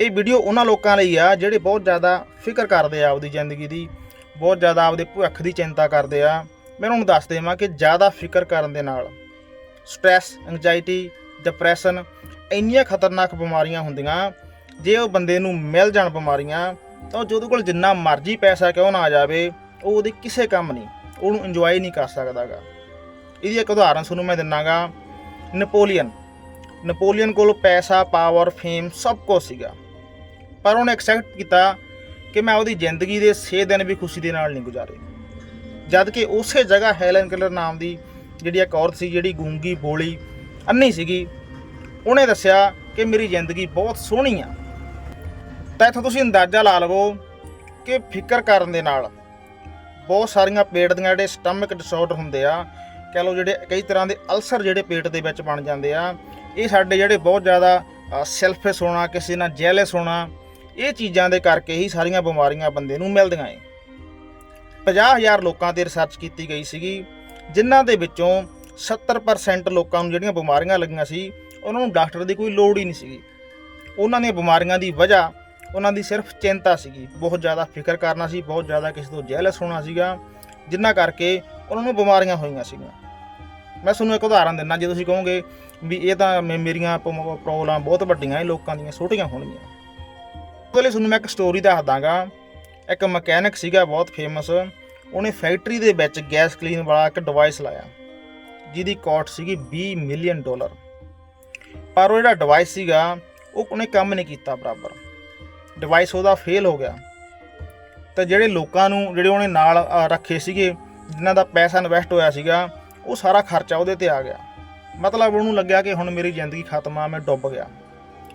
ਇਹ ਵੀਡੀਓ ਉਹਨਾਂ ਲੋਕਾਂ ਲਈ ਆ ਜਿਹੜੇ ਬਹੁਤ ਜ਼ਿਆਦਾ ਫਿਕਰ ਕਰਦੇ ਆ ਆਪਦੀ ਜ਼ਿੰਦਗੀ ਦੀ, ਬਹੁਤ ਜ਼ਿਆਦਾ ਆਪਦੇ ਭਵਿੱਖ ਦੀ ਚਿੰਤਾ ਕਰਦੇ ਆ। ਮੈਂ ਉਹਨਾਂ ਨੂੰ ਦੱਸ ਦੇਵਾਂ ਕਿ ਜ਼ਿਆਦਾ ਫਿਕਰ ਕਰਨ ਦੇ ਨਾਲ ਸਟ੍ਰੈਸ ਐਂਗਜ਼ਾਇਟੀ ਡਿਪਰੈਸ਼ਨ ਇੰਨੀਆਂ ਖਤਰਨਾਕ ਬਿਮਾਰੀਆਂ ਹੁੰਦੀਆਂ, ਜੇ ਉਹ ਬੰਦੇ ਨੂੰ ਮਿਲ ਜਾਣ ਬਿਮਾਰੀਆਂ, ਤਾਂ ਉਹ ਜਿਹਦੇ ਕੋਲ ਜਿੰਨਾ ਮਰਜ਼ੀ ਪੈਸਾ ਕਿਉਂ ਨਾ ਆ ਜਾਵੇ, ਉਹ ਉਹਦੇ ਕਿਸੇ ਕੰਮ ਨਹੀਂ, ਉਹਨੂੰ ਇੰਜੋਏ ਨਹੀਂ ਕਰ ਸਕਦਾਗਾ ਇਹਦੀ ਇੱਕ ਉਦਾਹਰਨ ਤੁਹਾਨੂੰ ਮੈਂ ਦਿੰਨਾਗਾ ਨਪੋਲੀਅਨ। ਨਪੋਲੀਅਨ ਕੋਲ ਪੈਸਾ ਪਾਵਰ ਫੇਮ ਸਭ ਕੁਝ ਸੀਗਾ। ਪਰ ਉਹਨੇ ਐਕਸੈਪਟ ਕੀਤਾ ਕਿ ਮੈਂ ਉਹਦੀ ਜ਼ਿੰਦਗੀ ਦੇ 6 ਦਿਨ ਵੀ ਖੁਸ਼ੀ ਦੇ ਨਾਲ ਨਹੀਂ ਗੁਜ਼ਾਰੇ। ਜਦ ਕਿ ਉਸੇ ਜਗ੍ਹਾ ਹੈਲਨ ਕਿਲਰ ਨਾਮ ਦੀ ਜਿਹੜੀ ਇੱਕ ਔਰਤ ਸੀ, ਜਿਹੜੀ ਗੂੰਗੀ, ਬੋਲੀ ਅੰਨੀ ਸੀਗੀ, ਉਹਨੇ ਦੱਸਿਆ ਕਿ ਮੇਰੀ ਜ਼ਿੰਦਗੀ ਬਹੁਤ ਸੋਹਣੀ ਆ। ਤਾਂ ਇੱਥੋਂ ਤੁਸੀਂ ਅੰਦਾਜ਼ਾ ਲਾ ਲਵੋ ਕਿ ਫਿਕਰ ਕਰਨ ਦੇ ਨਾਲ ਬਹੁਤ ਸਾਰੀਆਂ ਪੇਟ ਦੀਆਂ ਜਿਹੜੇ ਸਟਮਕ ਡਿਸਆਰਡਰ ਹੁੰਦੇ ਆ, ਕਹ ਲਓ ਜਿਹੜੇ ਕਈ ਤਰ੍ਹਾਂ ਦੇ ਅਲਸਰ ਜਿਹੜੇ ਪੇਟ ਦੇ ਵਿੱਚ ਬਣ ਜਾਂਦੇ ਆ, ਇਹ ਸਾਡੇ ਜਿਹੜੇ ਬਹੁਤ ਜ਼ਿਆਦਾ ਸੈਲਫਿਸ਼ ਹੋਣਾ, ਕਿਸੇ ਨਾਲ ਜੈਲਸ ਹੋਣਾ ਇਹ ਚੀਜ਼ਾਂ ਦੇ ਕਰਕੇ ਹੀ ਸਾਰੀਆਂ ਬਿਮਾਰੀਆਂ ਬੰਦੇ ਨੂੰ ਮਿਲਦੀਆਂ ਏ। 50000 ਲੋਕਾਂ ਤੇ ਰਿਸਰਚ ਕੀਤੀ ਗਈ ਸੀਗੀ, ਜਿਨ੍ਹਾਂ ਦੇ ਵਿੱਚੋਂ 70% ਲੋਕਾਂ ਨੂੰ ਜਿਹੜੀਆਂ ਬਿਮਾਰੀਆਂ ਲੱਗੀਆਂ ਸੀ, ਉਹਨਾਂ ਨੂੰ ਡਾਕਟਰ ਦੀ ਕੋਈ ਲੋੜ ਹੀ ਨਹੀਂ ਸੀਗੀ। ਉਹਨਾਂ ਦੀਆਂ ਬਿਮਾਰੀਆਂ ਦੀ ਵਜ੍ਹਾ ਉਹਨਾਂ ਦੀ ਸਿਰਫ ਚਿੰਤਾ ਸੀਗੀ। ਬਹੁਤ ਜ਼ਿਆਦਾ ਫਿਕਰ ਕਰਨਾ ਸੀ, ਬਹੁਤ ਜ਼ਿਆਦਾ ਕਿਸੇ ਤੋਂ ਜੈਲਸ ਹੋਣਾ ਸੀਗਾ, ਜਿੰਨਾ ਕਰਕੇ ਉਹਨਾਂ ਨੂੰ ਬਿਮਾਰੀਆਂ ਹੋਈਆਂ ਸੀਗੀਆਂ। ਮੈਂ ਤੁਹਾਨੂੰ ਇੱਕ ਉਦਾਹਰਨ ਦਿੰਦਾ, ਜੇ ਤੁਸੀਂ ਕਹੋਗੇ ਵੀ ਇਹ ਤਾਂ ਮੇ- ਮੇਰੀਆਂ ਪ੍ਰੋਬਲਮਾਂ ਬਹੁਤ ਵੱਡੀਆਂ ਇਹ ਲੋਕਾਂ ਦੀਆਂ ਛੋਟੀਆਂ ਹੋਣਗੀਆਂ। ਉਹਦੇ ਲਈ ਤੁਹਾਨੂੰ ਮੈਂ ਇੱਕ ਸਟੋਰੀ ਦੱਸ ਦਾਂਗਾ। ਇੱਕ ਮਕੈਨਿਕ ਸੀਗਾ, ਬਹੁਤ ਫੇਮਸ ਉਹਨੇ ਫੈਕਟਰੀ ਦੇ ਵਿੱਚ ਗੈਸ ਕਲੀਨ ਵਾਲਾ ਇੱਕ ਡਿਵਾਈਸ ਲਾਇਆ। ਜਿਹਦੀ ਕਾਸਟ ਸੀਗੀ 20 ਮਿਲੀਅਨ ਡਾਲਰ ਪਰ ਉਹ ਜਿਹੜਾ ਡਿਵਾਈਸ ਸੀਗਾ, ਉਹ ਉਹਨੇ ਕੰਮ ਨਹੀਂ ਕੀਤਾ ਬਰਾਬਰ। ਡਿਵਾਈਸ ਉਹਦਾ ਫੇਲ ਹੋ ਗਿਆ। ਤੇ ਜਿਹੜੇ ਲੋਕਾਂ ਨੂੰ, ਜਿਹੜੇ ਉਹਨੇ ਨਾਲ ਰੱਖੇ ਸੀਗੇ, ਜਿਨ੍ਹਾਂ ਦਾ ਪੈਸਾ ਇਨਵੈਸਟ ਹੋਇਆ ਸੀਗਾ, ਉਹ ਸਾਰਾ ਖਰਚਾ ਉਹਦੇ ਤੇ ਆ ਗਿਆ। ਮਤਲਬ ਉਹਨੂੰ ਲੱਗਿਆ ਕਿ ਹੁਣ ਮੇਰੀ ਜ਼ਿੰਦਗੀ ਖਤਮ ਆ, ਮੈਂ ਡੁੱਬ ਗਿਆ।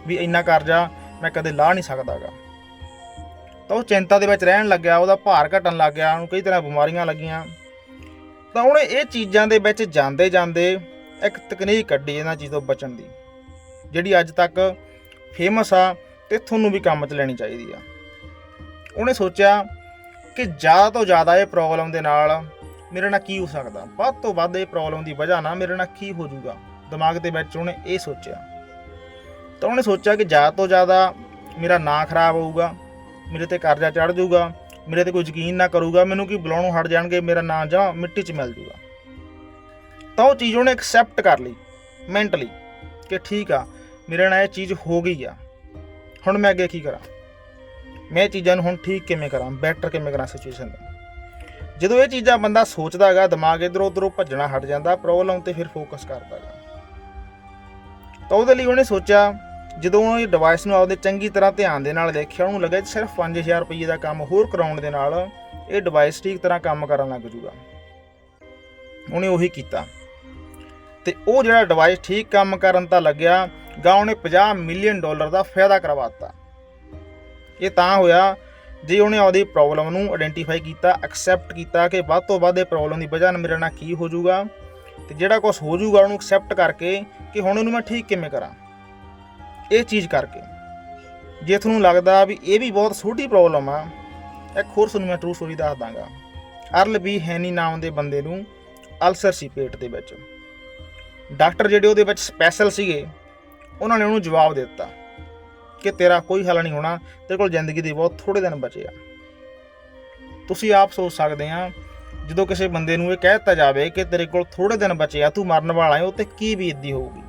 ਵੀ ਇੰਨਾ ਕਰਜ਼ਾ ਮੈਂ ਕਦੇ ਲਾਹ ਨਹੀਂ ਸਕਦਾਗਾ। ਤਾਂ ਉਹ ਚਿੰਤਾ ਦੇ ਵਿੱਚ ਰਹਿਣ ਲੱਗਿਆ, ਉਹਦਾ ਭਾਰ ਘਟਣ ਲੱਗ ਗਿਆ, ਉਹਨੂੰ ਕਈ ਤਰ੍ਹਾਂ ਬਿਮਾਰੀਆਂ ਲੱਗੀਆਂ। ਤਾਂ ਉਹਨੇ ਇਹ ਚੀਜ਼ਾਂ ਦੇ ਵਿੱਚ ਜਾਂਦੇ ਜਾਂਦੇ ਇੱਕ ਤਕਨੀਕ ਕੱਢੀ ਇਹਨਾਂ ਚੀਜ਼ ਤੋਂ ਬਚਣ ਦੀ, ਜਿਹੜੀ ਅੱਜ ਤੱਕ ਫੇਮਸ ਆ ਤੇ ਤੁਹਾਨੂੰ ਵੀ ਕੰਮ 'ਚ ਲੈਣੀ ਚਾਹੀਦੀ ਆ। ਉਹਨੇ ਸੋਚਿਆ ਕਿ ਜ਼ਿਆਦਾ ਤੋਂ ਜ਼ਿਆਦਾ ਇਹ ਪ੍ਰੋਬਲਮ ਦੇ ਨਾਲ ਮੇਰੇ ਨਾਲ ਕੀ ਹੋ ਸਕਦਾ। ਵੱਧ ਤੋਂ ਵੱਧ ਇਹ ਪ੍ਰੋਬਲਮ ਦੀ ਵਜ੍ਹਾ ਨਾਲ ਮੇਰੇ ਨਾਲ ਕੀ ਹੋ ਜਾਊਗਾ। ਦਿਮਾਗ ਦੇ ਵਿੱਚ ਉਹਨੇ ਇਹ ਸੋਚਿਆ। ਤਾਂ ਉਹਨੇ ਸੋਚਿਆ ਕਿ ਜ਼ਿਆਦਾ ਤੋਂ ਜ਼ਿਆਦਾ ਮੇਰਾ ਨਾਂ ਖਰਾਬ ਹੋਊਗਾ, ਮੇਰੇ ਤੇ ਕਰਜ਼ਾ ਚੜ ਜਾਊਗਾ, ਮੇਰੇ ਤੇ ਕੋਈ ਯਕੀਨ ਨਾ ਕਰੂਗਾ, ਮੈਨੂੰ ਕੀ ਬੁਲਾਉਣੋਂ ਹਟ ਜਾਣਗੇ, ਮੇਰਾ ਨਾਂ ਜਾਂ ਮਿੱਟੀ 'ਚ ਮਿਲ ਜਾਊਗਾ। ਤਾਂ ਉਹ ਚੀਜ਼ ਉਹਨੇ ਐਕਸੈਪਟ ਕਰ ਲਈ ਮੈਂਟਲੀ ਕਿ ਠੀਕ ਆ, ਮੇਰੇ ਨਾਲ ਇਹ ਚੀਜ਼ ਹੋ ਗਈ ਆ, ਹੁਣ ਮੈਂ ਅੱਗੇ ਕੀ ਕਰਾਂ? ਮੈਂ ਇਹ ਚੀਜ਼ਾਂ ਨੂੰ ਹੁਣ ਠੀਕ ਕਿਵੇਂ ਕਰਾਂ ਬੈਟਰ ਕਿਵੇਂ ਕਰਾਂ ਸਿਚੁਏਸ਼ਨ ਨੂੰ? ਜਦੋਂ ਇਹ ਚੀਜ਼ਾਂ ਬੰਦਾ ਸੋਚਦਾ ਹੈਗਾ, ਦਿਮਾਗ ਇਧਰੋਂ ਉਧਰੋਂ ਭੱਜਣਾ ਹਟ ਜਾਂਦਾ ਪ੍ਰੋਬਲਮ ਤੇ ਫਿਰ ਫੋਕਸ ਕਰਦਾ ਹੈਗਾ। ਤਾਂ ਉਹਦੇ ਲਈ ਉਹਨੇ ਸੋਚਿਆ ਜਦੋਂ ਉਹ ਇਹ ਡਿਵਾਈਸ ਨੂੰ ਆਪਦੇ ਚੰਗੀ ਤਰ੍ਹਾਂ ਧਿਆਨ ਦੇ ਨਾਲ ਦੇਖਿਆ, ਉਹਨੂੰ ਲੱਗਾ ਕਿ ਸਿਰਫ 5000 ਰੁਪਏ ਦਾ ਕੰਮ ਹੋਰ ਕਰਾਉਣ ਦੇ ਨਾਲ ਇਹ ਡਿਵਾਈਸ ਠੀਕ ਤਰ੍ਹਾਂ ਕੰਮ ਕਰਨ ਲੱਗ ਜੂਗਾ। ਉਹਨੇ ਉਹੀ ਕੀਤਾ। ਤੇ ਉਹ ਜਿਹੜਾ ਡਿਵਾਈਸ ਠੀਕ ਕੰਮ ਕਰਨ ਤਾਂ ਲੱਗਿਆ ਗਾ ਉਹਨੇ 50 ਮਿਲੀਅਨ ਡਾਲਰ ਦਾ ਫਾਇਦਾ ਕਰਵਾਤਾ ਇਹ ਤਾਂ ਹੋਇਆ ਜੇ ਉਹਨੇ ਆਪਦੀ ਪ੍ਰੋਬਲਮ ਨੂੰ ਆਇਡੈਂਟੀਫਾਈ ਕੀਤਾ ਐਕਸੈਪਟ ਕੀਤਾ ਕਿ ਵੱਧ ਤੋਂ ਵੱਧ ਇਹ ਪ੍ਰੋਬਲਮ ਦੀ ਵਜ੍ਹਾ ਨਾਲ ਮੇਰੇ ਨਾਲ ਕੀ ਹੋ ਜਾਊਗਾ ਤੇ ਜਿਹੜਾ ਕੁਝ ਹੋ ਜਾਊਗਾ ਉਹਨੂੰ ਐਕਸੈਪਟ ਕਰਕੇ ਕਿ ਹੁਣ ਇਹਨੂੰ ਮੈਂ ਠੀਕ ਕਿਵੇਂ ਕਰਾਂ। ਇਹ ਚੀਜ਼ ਕਰਕੇ। ਜੇ ਤੁਹਾਨੂੰ ਲੱਗਦਾ ਵੀ ਇਹ ਵੀ ਬਹੁਤ ਛੋਟੀ ਪ੍ਰੋਬਲਮ ਆ, ਇੱਕ ਹੋਰ ਤੁਹਾਨੂੰ ਮੈਂ ਟਰੂ ਸਟੋਰੀ ਦੱਸ ਦਾਂਗਾ। ਅਰਲ ਬੀ ਹੈਨੀ ਨਾਮ ਦੇ ਬੰਦੇ ਨੂੰ ਅਲਸਰ ਸੀ ਪੇਟ ਦੇ ਵਿੱਚ। ਡਾਕਟਰ ਜਿਹੜੇ ਉਹਦੇ ਵਿੱਚ ਸਪੈਸ਼ਲ ਸੀਗੇ, ਉਹਨਾਂ ਨੇ ਉਹਨੂੰ ਜਵਾਬ ਦਿੱਤਾ ਕਿ ਤੇਰਾ ਕੋਈ ਹੱਲ ਨਹੀਂ ਹੋਣਾ, ਤੇਰੇ ਕੋਲ ਜ਼ਿੰਦਗੀ ਦੇ ਬਹੁਤ ਥੋੜੇ ਦਿਨ ਬਚੇ ਆ। ਤੁਸੀਂ ਆਪ ਸੋਚ ਸਕਦੇ ਆ, ਜਦੋਂ ਕਿਸੇ ਬੰਦੇ ਨੂੰ ਇਹ ਕਹਿ ਦਿੱਤਾ ਜਾਵੇ ਕਿ ਤੇਰੇ ਕੋਲ ਥੋੜੇ ਦਿਨ ਬਚੇ ਆ, ਤੂੰ ਮਰਨ ਵਾਲਾ ਹੈ ਉਹ ਤੇ ਕੀ ਬੀਤਦੀ ਹੋਊਗੀ?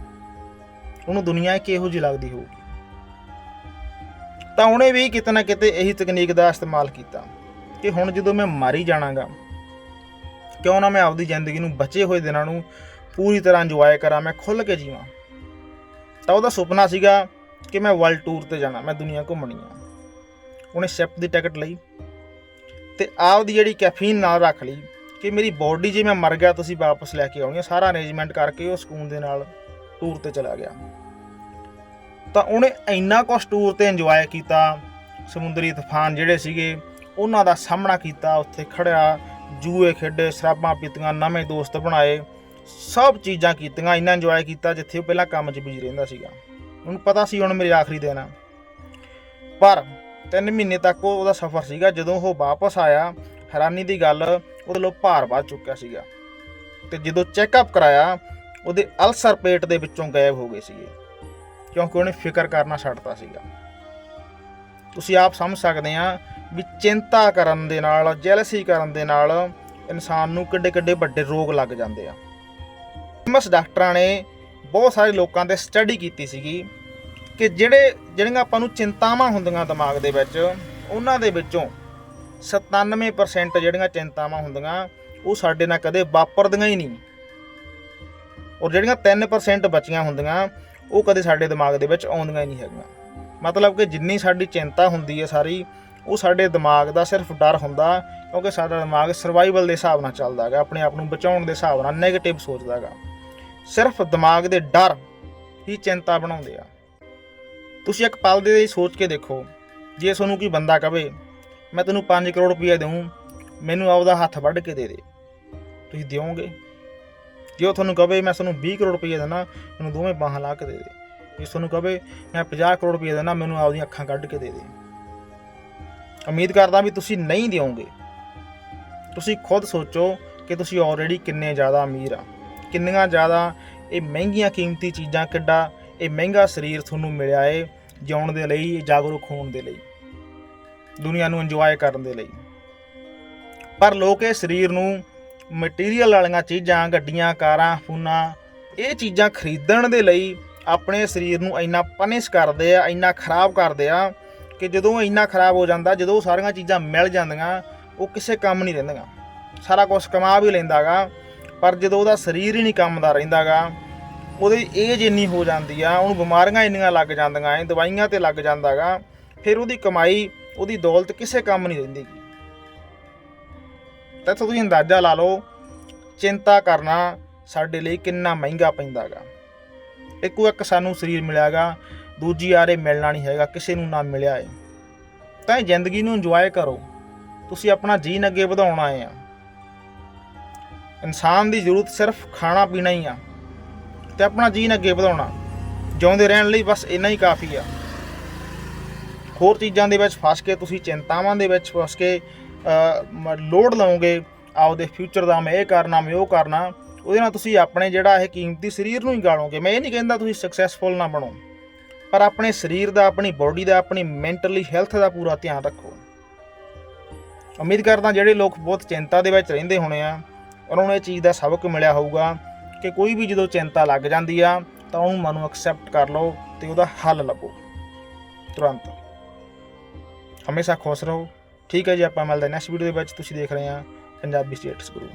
ਉਹਨੂੰ ਦੁਨੀਆ ਕਿਹੋ ਜਿਹੀ ਲੱਗਦੀ ਹੋਊਗੀ। ਤਾਂ ਉਹਨੇ ਵੀ ਕਿਤੇ ਨਾ ਕਿਤੇ ਇਹੀ ਤਕਨੀਕ ਦਾ ਇਸਤੇਮਾਲ ਕੀਤਾ ਕਿ ਹੁਣ ਜਦੋਂ ਮੈਂ ਮਰ ਹੀ ਜਾਣਾਗਾ, ਕਿਉਂ ਨਾ ਮੈਂ ਆਪਦੀ ਜ਼ਿੰਦਗੀ ਨੂੰ ਬਚੇ ਹੋਏ ਦਿਨਾਂ ਨੂੰ ਪੂਰੀ ਤਰ੍ਹਾਂ ਇੰਜੋਏ ਕਰਾਂ, ਮੈਂ ਖੁੱਲ ਕੇ ਜੀਵਾਂ। ਤਾਂ ਉਹਦਾ ਸੁਪਨਾ ਸੀਗਾ ਕਿ ਮੈਂ ਵਰਲਡ ਟੂਰ ਤੇ ਜਾਣਾ, ਮੈਂ ਦੁਨੀਆ ਘੁੰਮਣੀ ਆ। ਉਹਨੇ ਸ਼ਿਪ ਦੀ ਟਿਕਟ ਲਈ ਤੇ ਆਪਦੀ ਜਿਹੜੀ ਕੈਫੀਨ ਨਾਲ ਰੱਖ ਲਈ ਕਿ ਮੇਰੀ ਬਾਡੀ ਜੇ ਮੈਂ ਮਰ ਗਿਆ, ਤੁਸੀਂ ਵਾਪਸ ਲੈ ਕੇ ਆਉਣੀ ਆ ਸਾਰਾ ਅਰੇਂਜਮੈਂਟ ਕਰਕੇ ਉਹ ਸਕੂਨ ਦੇ ਨਾਲ ਟੂਰ ਤੇ ਚਲਾ ਗਿਆ। ਤਾਂ ਉਹਨੇ ਇੰਨਾ ਕੁਛ ਟੂਰ ਤੇ ਇੰਜੋਏ ਕੀਤਾ, ਸਮੁੰਦਰੀ ਤੂਫਾਨ ਜਿਹੜੇ ਸੀਗੇ, ਉਹਨਾਂ ਦਾ ਸਾਹਮਣਾ ਕੀਤਾ, ਉੱਥੇ ਖੜਿਆ ਜੂਏ ਖੇਡੇ, ਸ਼ਰਾਬਾਂ ਪੀਤੀਆਂ, ਨਵੇਂ ਦੋਸਤ ਬਣਾਏ, ਸਭ ਚੀਜ਼ਾਂ ਕੀਤੀਆਂ, ਇੰਨਾ ਇੰਜੋਏ ਕੀਤਾ ਜਿੱਥੇ ਉਹ ਪਹਿਲਾਂ ਕੰਮ 'ਚ ਬਿਜ਼ੀ ਰਹਿੰਦਾ ਸੀਗਾ। ਉਹਨੂੰ ਪਤਾ ਸੀ ਹੁਣ ਮੇਰੇ ਆਖਰੀ ਦਿਨ ਆ। ਪਰ 3 ਮਹੀਨੇ ਤੱਕ ਉਹਦਾ ਸਫ਼ਰ ਸੀਗਾ, ਜਦੋਂ ਉਹ ਵਾਪਸ ਆਇਆ, ਹੈਰਾਨੀ ਦੀ ਗੱਲ, ਉਹਦੇ ਲੋ ਭਾਰ ਵੱਧ ਚੁੱਕਿਆ ਸੀਗਾ। ਤੇ ਜਦੋਂ ਚੈੱਕਅਪ ਕਰਾਇਆ ਉਹਦੇ ਅਲਸਰ ਪੇਟ ਦੇ ਵਿੱਚੋਂ ਗਾਇਬ ਹੋ ਗਏ ਸੀਗੇ। ਕਿਉਂਕਿ ਉਹਨੇ ਫਿਕਰ ਕਰਨਾ ਛੱਡਤਾ ਸੀਗਾ। ਤੁਸੀਂ ਆਪ ਸਮਝ ਸਕਦੇ ਆ ਵੀ ਚਿੰਤਾ ਕਰਨ ਦੇ ਨਾਲ ਜੈਲਸੀ ਕਰਨ ਦੇ ਨਾਲ ਇਨਸਾਨ ਨੂੰ ਕਿੱਡੇ ਕਿੱਡੇ ਵੱਡੇ ਰੋਗ ਲੱਗ ਜਾਂਦੇ ਆ। ਫੇਮਸ ਡਾਕਟਰਾਂ ਨੇ ਬਹੁਤ ਸਾਰੇ ਲੋਕਾਂ ਤੇ ਸਟੱਡੀ ਕੀਤੀ ਸੀਗੀ ਕਿ ਜਿਹੜੇ, ਜਿਹੜੀਆਂ ਆਪਾਂ ਨੂੰ ਚਿੰਤਾਵਾਂ ਹੁੰਦੀਆਂ ਦਿਮਾਗ ਦੇ ਵਿੱਚ, ਉਹਨਾਂ ਦੇ ਵਿੱਚੋਂ 97% ਜਿਹੜੀਆਂ ਚਿੰਤਾਵਾਂ ਹੁੰਦੀਆਂ, ਉਹ ਸਾਡੇ ਨਾਲ ਕਦੇ ਵਾਪਰਦੀਆਂ ਹੀ ਨਹੀਂ। ਔਰ ਜਿਹੜੀਆਂ 3% ਬਚੀਆਂ ਹੁੰਦੀਆਂ, ਉਹ ਕਦੇ ਸਾਡੇ ਦਿਮਾਗ ਦੇ ਵਿੱਚ ਆਉਂਦੀਆਂ ਹੀ ਨਹੀਂ ਹੈਗੀਆਂ। ਮਤਲਬ ਕਿ ਜਿੰਨੀ ਸਾਡੀ ਚਿੰਤਾ ਹੁੰਦੀ ਹੈ ਸਾਰੀ, ਉਹ ਸਾਡੇ ਦਿਮਾਗ ਦਾ ਸਿਰਫ ਡਰ ਹੁੰਦਾ, ਕਿਉਂਕਿ ਸਾਡਾ ਦਿਮਾਗ ਸਰਵਾਈਵਲ ਦੇ ਹਿਸਾਬ ਨਾਲ ਚੱਲਦਾ ਹੈਗਾ, ਆਪਣੇ ਆਪ ਨੂੰ ਬਚਾਉਣ ਦੇ ਹਿਸਾਬ ਨਾਲ 네ਗੇਟਿਵ ਸੋਚਦਾ ਹੈਗਾ। ਸਿਰਫ ਦਿਮਾਗ ਦੇ ਡਰ ਹੀ ਚਿੰਤਾ ਬਣਾਉਂਦੇ ਆ। ਤੁਸੀਂ ਇੱਕ ਪਲ ਦੇ ਲਈ ਸੋਚ ਕੇ ਦੇਖੋ, ਜੇ ਤੁਹਾਨੂੰ ਕੋਈ ਬੰਦਾ ਕਵੇ ਮੈਂ ਤੈਨੂੰ 5 ਕਰੋੜ ਰੁਪਏ ਦੇਵਾਂ ਮੈਨੂੰ ਆਪਦਾ ਹੱਥ ਵੱਢ ਕੇ ਦੇ ਦੇ। ਤੁਸੀਂ ਦਿਓਗੇ? ਜੇ ਉਹ ਤੁਹਾਨੂੰ ਕਵੇ ਮੈਂ ਤੁਹਾਨੂੰ 20 ਕਰੋੜ ਰੁਪਏ ਦੇਣਾ ਮੈਨੂੰ ਦੋਵੇਂ ਬਾਹਾਂ ਲਾ ਕੇ ਦੇ ਦੇ। ਜੇ ਤੁਹਾਨੂੰ ਕਵੇ ਮੈਂ 50 ਕਰੋੜ ਰੁਪਏ ਦੇਣਾ ਮੈਨੂੰ ਆਪਦੀਆਂ ਅੱਖਾਂ ਕੱਢ ਕੇ ਦੇ ਦੇ। ਉਮੀਦ ਕਰਦਾ ਵੀ ਤੁਸੀਂ ਨਹੀਂ ਦਿਓਗੇ। ਤੁਸੀਂ ਖੁਦ ਸੋਚੋ ਕਿ ਤੁਸੀਂ ਆਲਰੇਡੀ ਕਿੰਨੇ ਜ਼ਿਆਦਾ ਅਮੀਰ ਆ। ਕਿੰਨੀਆਂ ਜ਼ਿਆਦਾ ਇਹ ਮਹਿੰਗੀਆਂ ਕੀਮਤੀ ਚੀਜ਼ਾਂ ਕਿੱਡਾ ਇਹ ਮਹਿੰਗਾ ਸਰੀਰ ਤੁਹਾਨੂੰ ਮਿਲਿਆ ਏ ਜਿਉਣ ਦੇ ਲਈ ਜਾਗਰੂਕ ਹੋਣ ਦੇ ਲਈ। ਦੁਨੀਆ ਨੂੰ ਇੰਜੋਏ ਕਰਨ ਦੇ ਲਈ। ਪਰ ਲੋਕ ਇਹ ਸਰੀਰ ਨੂੰ ਮਟੀਰੀਅਲ ਵਾਲੀਆਂ ਚੀਜ਼ਾਂ, ਗੱਡੀਆਂ, ਕਾਰਾਂ, ਫੋਨਾਂ, ਇਹ ਚੀਜ਼ਾਂ ਖਰੀਦਣ ਦੇ ਲਈ ਆਪਣੇ ਸਰੀਰ ਨੂੰ ਇੰਨਾ ਪਨਿਸ਼ ਕਰਦੇ ਆ, ਇੰਨਾ ਖਰਾਬ ਕਰਦੇ ਆ ਕਿ ਜਦੋਂ ਇੰਨਾ ਖਰਾਬ ਹੋ ਜਾਂਦਾ, ਜਦੋਂ ਉਹ ਸਾਰੀਆਂ ਚੀਜ਼ਾਂ ਮਿਲ ਜਾਂਦੀਆਂ, ਉਹ ਕਿਸੇ ਕੰਮ ਨਹੀਂ ਰਹਿੰਦੀਆਂ। ਸਾਰਾ ਕੁਝ ਕਮਾ ਵੀ ਲੈਂਦਾਗਾ, ਪਰ ਜਦੋਂ ਉਹਦਾ ਸਰੀਰ ਹੀ ਨਹੀਂ ਕੰਮ ਦਾ ਰਹਿੰਦਾਗਾ, ਉਹਦੀ ਏਜ ਇੰਨੀ ਹੋ ਜਾਂਦੀ ਆ, ਉਹਨੂੰ ਬਿਮਾਰੀਆਂ ਇੰਨੀਆਂ ਲੱਗ ਜਾਂਦੀਆਂ ਐ ਦਵਾਈਆਂ ਤੇ ਲੱਗ ਜਾਂਦਾਗਾ, ਫਿਰ ਉਹਦੀ ਕਮਾਈ, ਉਹਦੀ ਦੌਲਤ ਕਿਸੇ ਕੰਮ ਨਹੀਂ ਰਹਿੰਦੀ ਤਾਂ ਇੱਥੋਂ ਤੁਸੀਂ ਅੰਦਾਜ਼ਾ ਲਾ ਲਓ, ਚਿੰਤਾ ਕਰਨਾ ਸਾਡੇ ਲਈ ਕਿੰਨਾ ਮਹਿੰਗਾ ਪੈਂਦਾਗਾ। ਇੱਕੋ ਇੱਕ ਸਾਨੂੰ ਸਰੀਰ ਮਿਲਿਆਗਾ, ਦੂਜੀ ਆਰੇ ਮਿਲਣਾ ਨਹੀਂ ਹੈਗਾ, ਕਿਸੇ ਨੂੰ ਨਾ ਮਿਲਿਆ ਏ। ਤਾਂ ਇਹ ਜ਼ਿੰਦਗੀ ਨੂੰ ਇੰਜੋਏ ਕਰੋ। ਤੁਸੀਂ ਆਪਣਾ ਜੀਣ ਅੱਗੇ ਵਧਾਉਣਾ ਆਏ ਆ। ਇਨਸਾਨ ਦੀ ਜ਼ਰੂਰਤ ਸਿਰਫ ਖਾਣਾ ਪੀਣਾ ਹੀ ਆ ਤੇ ਆਪਣਾ ਜੀਣ ਅੱਗੇ ਵਧਾਉਣਾ। ਜਿਉਂਦੇ ਰਹਿਣ ਲਈ ਬਸ ਇੰਨਾ ਹੀ ਕਾਫੀ ਆ। ਹੋਰ ਚੀਜ਼ਾਂ ਦੇ ਵਿੱਚ ਫਸ ਕੇ, ਤੁਸੀਂ ਚਿੰਤਾਵਾਂ ਦੇ ਵਿੱਚ ਫਸ ਕੇ ਲੋਡ ਲਓਗੇ ਆਪਦੇ ਫਿਊਚਰ ਦਾ ਮੈਂ ਇਹ ਕਰਨਾ, ਮੈਂ ਉਹ ਕਰਨਾ, ਉਹਦੇ ਨਾਲ ਤੁਸੀਂ ਆਪਣੇ ਜਿਹੜਾ ਇਹ ਕੀਮਤੀ ਸਰੀਰ ਨੂੰ ਹੀ ਗਾਲੋਗੇ। ਮੈਂ ਇਹ ਨਹੀਂ ਕਹਿੰਦਾ ਤੁਸੀਂ ਸਕਸੈਸਫੁਲ ਨਾ ਬਣੋ, ਪਰ ਆਪਣੇ ਸਰੀਰ ਦਾ, ਆਪਣੀ ਬੋਡੀ ਦਾ, ਆਪਣੀ ਮੈਂਟਲੀ ਹੈਲਥ ਦਾ ਪੂਰਾ ਧਿਆਨ ਰੱਖੋ। ਉਮੀਦ ਕਰਦਾ ਜਿਹੜੇ ਲੋਕ ਬਹੁਤ ਚਿੰਤਾ ਦੇ ਵਿੱਚ ਰਹਿੰਦੇ ਹੋਣੇ ਆ, ਉਹਨਾਂ ਨੂੰ ਇਹ ਚੀਜ਼ ਦਾ ਸਬਕ ਮਿਲਿਆ ਹੋਊਗਾ ਕਿ ਕੋਈ ਵੀ ਜਦੋਂ ਚਿੰਤਾ ਲੱਗ ਜਾਂਦੀ ਆ, ਤਾਂ ਉਹਨੂੰ ਮਨ ਨੂੰ ਐਕਸੈਪਟ ਕਰ ਲਓ ਤੇ ਉਹਦਾ ਹੱਲ ਲੱਭੋ। ਤੁਰੰਤ। ਹਮੇਸ਼ਾ ਖੁਸ਼ ਰਹੋ। ਠੀਕ ਹੈ ਜੀ, ਆਪਾਂ ਮਿਲਦੇ ਨੈਕਸਟ ਵੀਡੀਓ ਦੇ ਵਿੱਚ, ਤੁਸੀਂ ਦੇਖ ਰਹੇ ਆ ਪੰਜਾਬੀ ਸਟੇਟਸ ਗੁਰੂ